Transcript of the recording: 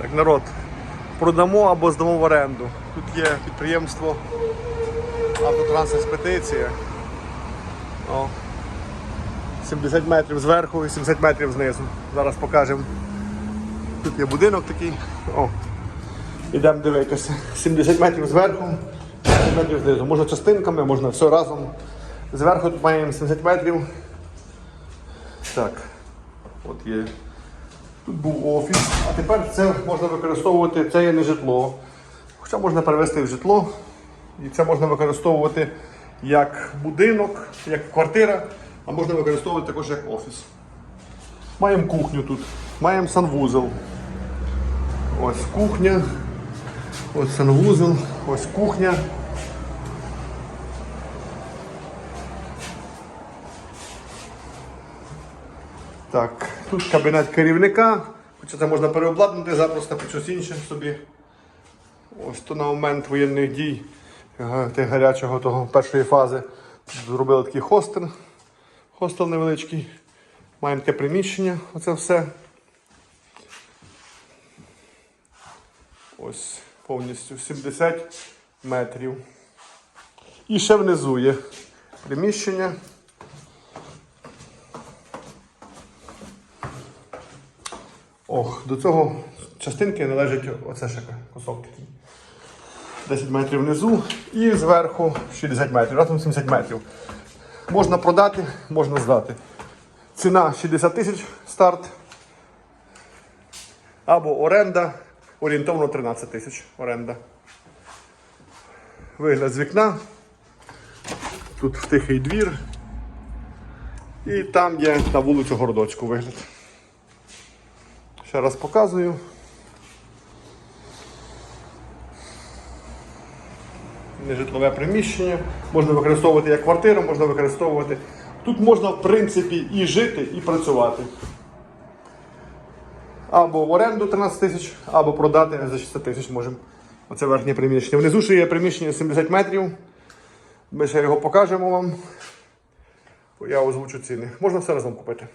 Так, народ, продамо або здамо в оренду. Тут є підприємство автотрансекспедиція. 70 метрів зверху і 70 метрів знизу. Зараз покажемо. Тут є будинок такий. О. Ідемо дивитися. 70 метрів зверху, 70 метрів знизу. Можна частинками, можна все разом. Зверху тут маємо 70 метрів. Так. От є. Тут був офіс, а тепер це можна використовувати, це є не житло. Хоча можна перевести в житло. І це можна використовувати як будинок, як квартира, а можна використовувати також як офіс. Маємо кухню тут, маємо санвузол. Ось кухня. Ось санвузол, ось кухня. Так, тут кабінет керівника, хоча це можна переобладнати запросто під щось інше собі. Ось то на момент воєнних дій га- те гарячого того першої фази зробили такий хостел. Хостел невеличкий. Маємо таке приміщення, оце все. Ось повністю 70 метрів. І ще внизу є приміщення. Ох, до цього частинки належить оце ще кусок такий. 10 метрів внизу і зверху 60 метрів, разом 70 метрів. Можна продати, можна здати. Ціна 60 тисяч старт. Або оренда, орієнтовно 13 тисяч оренда. Вигляд з вікна. Тут тихий двір. І там є на вулицю Городоцьку вигляд. Ще раз показую. Нежитлове приміщення. Можна використовувати як квартиру, можна використовувати. Тут можна, в принципі, і жити, і працювати. Або в оренду 13 тисяч, або продати за 60 тисяч можемо. Оце верхнє приміщення. Внизу ще є приміщення 70 метрів. Ми ще його покажемо вам. Я озвучу ціни. Можна все разом купити.